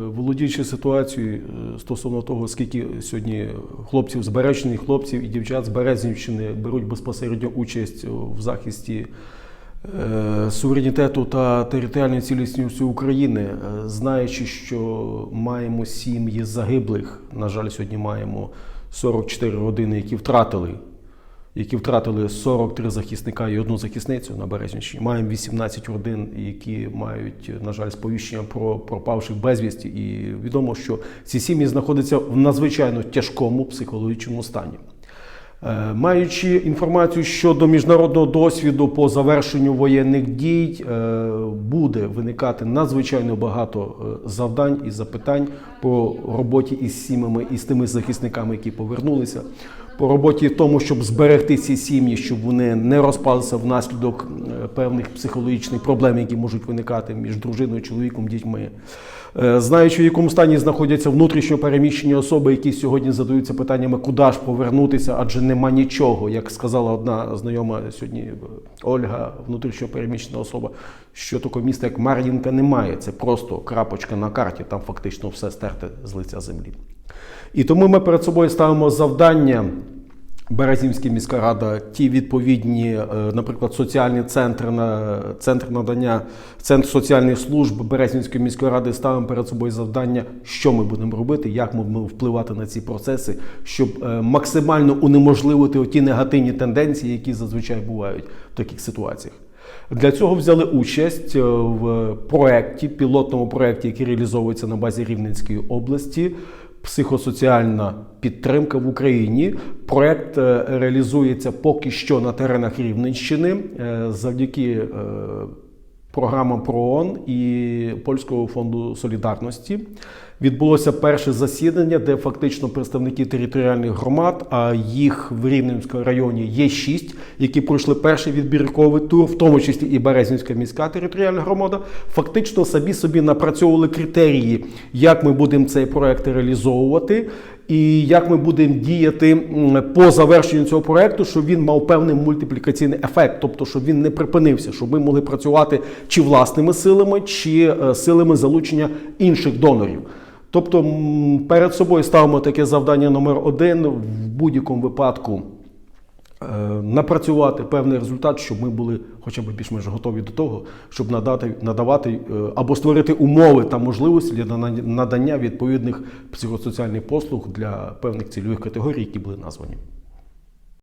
Володіючи ситуацією е, стосовно того, скільки сьогодні хлопців збережених хлопців і дівчат з Березнівщини беруть безпосередньо участь в захисті е, суверенітету та територіальної цілісності України, е, знаючи, що маємо сім'ї загиблих, на жаль, сьогодні маємо 44 родини, які втратили які втратили 43 захисника і одну захисницю на Березнівщині. Маємо 18 родин, які мають, на жаль, сповіщення про пропавших безвісті. І відомо, що ці сім'ї знаходяться в надзвичайно тяжкому психологічному стані. Е, Маючи інформацію щодо міжнародного досвіду по завершенню воєнних дій, е, буде виникати надзвичайно багато е, завдань і запитань по роботі із сім'ями і з тими захисниками, які повернулися. По роботі в тому, щоб зберегти ці сім'ї, щоб вони не розпалися внаслідок певних психологічних проблем, які можуть виникати між дружиною, чоловіком, дітьми. Е, Знаючи, в якому стані знаходяться внутрішньо переміщені особи, які сьогодні задаються питаннями, куди ж повернутися, адже нема нічого. Як сказала одна знайома сьогодні е, Ольга, внутрішньо переміщена особа, що такого міста, як Мар'їнка, немає. Це просто крапочка на карті, там фактично все стерте з лиця землі. І тому ми перед собою ставимо завдання. Березівська міська рада, ті відповідні, е, наприклад, соціальні центри на центр надання, центр соціальних служб Березівської міської ради ставимо перед собою завдання, що ми будемо робити, як ми будемо впливати на ці процеси, щоб е, максимально унеможливити ті негативні тенденції, які зазвичай бувають в таких ситуаціях. Для цього взяли участь е, в проєкті, пілотному проєкті, який реалізовується на базі Рівненської області. Психосоціальна підтримка в Україні. Проєкт е, реалізується поки що на теренах Рівненщини е, завдяки програмам ПРООН і Польського фонду солідарності. Відбулося перше засідання, де фактично представники територіальних громад, а їх в Рівненському районі є шість, які пройшли перший відбірковий тур, в тому числі і Березнівська міська територіальна громада, фактично самі собі напрацьовували критерії, як ми будемо цей проект реалізовувати. І як ми будемо діяти по завершенню цього проекту, щоб він мав певний мультиплікаційний ефект, тобто щоб він не припинився, щоб ми могли працювати чи власними силами, чи е, силами залучення інших донорів. Тобто перед собою ставимо таке завдання номер один в будь-якому випадку напрацювати певний результат, щоб ми були хоча б більш-менш готові до того, щоб надати, надавати е, або створити умови та можливості для надання відповідних психосоціальних послуг для певних цільових категорій, які були названі.